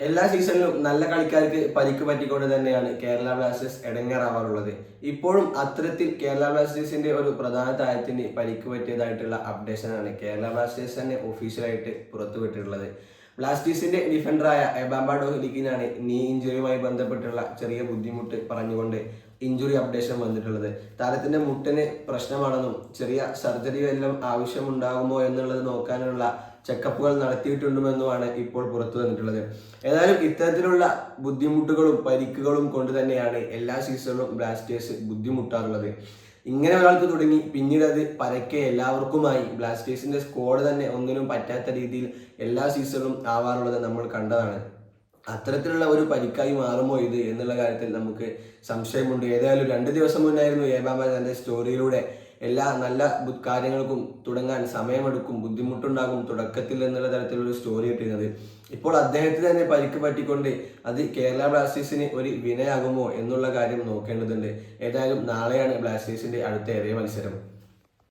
എല്ലാ സീസണിലും നല്ല കളിക്കാർക്ക് പരിക്ക് പറ്റിക്കൊണ്ട് തന്നെയാണ് കേരള ബ്ലാസ്റ്റേഴ്സ് ഇടങ്ങേറാവാറുള്ളത്. ഇപ്പോഴും അത്തരത്തിൽ കേരള ബ്ലാസ്റ്റേഴ്സിന്റെ ഒരു പ്രധാന താരത്തിന് പരിക്ക് പറ്റിയതായിട്ടുള്ള അപ്ഡേഷനാണ് കേരള ബ്ലാസ്റ്റേഴ്സ് തന്നെ ഒഫീഷ്യലായിട്ട് പുറത്തുവിട്ടിട്ടുള്ളത്. ബ്ലാസ്റ്റേഴ്സിന്റെ ഡിഫൻഡറായ എബാംബാഡോ ഡോഹ്ലിക്കിനാണ് നീ ഇഞ്ചുറിയുമായി ബന്ധപ്പെട്ടുള്ള ചെറിയ ബുദ്ധിമുട്ട് പറഞ്ഞുകൊണ്ട് ഇഞ്ചുറി അപ്ഡേഷൻ വന്നിട്ടുള്ളത്. താരത്തിന്റെ മുട്ടിന് പ്രശ്നമാണെന്നും ചെറിയ സർജറി എല്ലാം ആവശ്യമുണ്ടാകുമോ എന്നുള്ളത് നോക്കാനുള്ള ചെക്കപ്പുകൾ നടത്തിയിട്ടുണ്ടെന്നുമാണ് ഇപ്പോൾ പുറത്തു വന്നിട്ടുള്ളത്. ഏതായാലും ഇത്തരത്തിലുള്ള ബുദ്ധിമുട്ടുകളും പരിക്കുകളും കൊണ്ട് തന്നെയാണ് എല്ലാ സീസണിലും ബ്ലാസ്റ്റേഴ്സ് ബുദ്ധിമുട്ടാറുള്ളത്. ഇങ്ങനെ ഒരാൾക്ക് തുടങ്ങി പിന്നീട് അത് പരക്കെ എല്ലാവർക്കുമായി. ബ്ലാസ്റ്റേഴ്സിന്റെ സ്ക്വാഡ് തന്നെ ഒന്നിനും പറ്റാത്ത രീതിയിൽ എല്ലാ സീസണും ആവാറുള്ളത് നമ്മൾ കണ്ടതാണ്. അത്തരത്തിലുള്ള ഒരു പരിക്കായി മാറുമോ ഇത് എന്നുള്ള കാര്യത്തിൽ നമുക്ക് സംശയമുണ്ട്. ഏതായാലും രണ്ട് ദിവസം മുന്നായിരുന്നു ഏബാബ തന്റെ സ്റ്റോറിയിലൂടെ എല്ലാ നല്ല കാര്യങ്ങൾക്കും തുടങ്ങാൻ സമയമെടുക്കും ബുദ്ധിമുട്ടുണ്ടാകും തുടക്കത്തിൽ എന്നുള്ള തരത്തിലുള്ള ഒരു സ്റ്റോറി ഇട്ടിരുന്നത്. ഇപ്പോൾ അദ്ദേഹത്തിന് തന്നെ പരിക്ക് പറ്റിക്കൊണ്ട് അത് കേരള ബ്ലാസ്റ്റേഴ്സിന് ഒരു വിനയാകുമോ എന്നുള്ള കാര്യം നോക്കേണ്ടതുണ്ട്. ഏതായാലും നാളെയാണ് ബ്ലാസ്റ്റേഴ്സിന്റെ അടുത്ത ഏറിയ മത്സരം.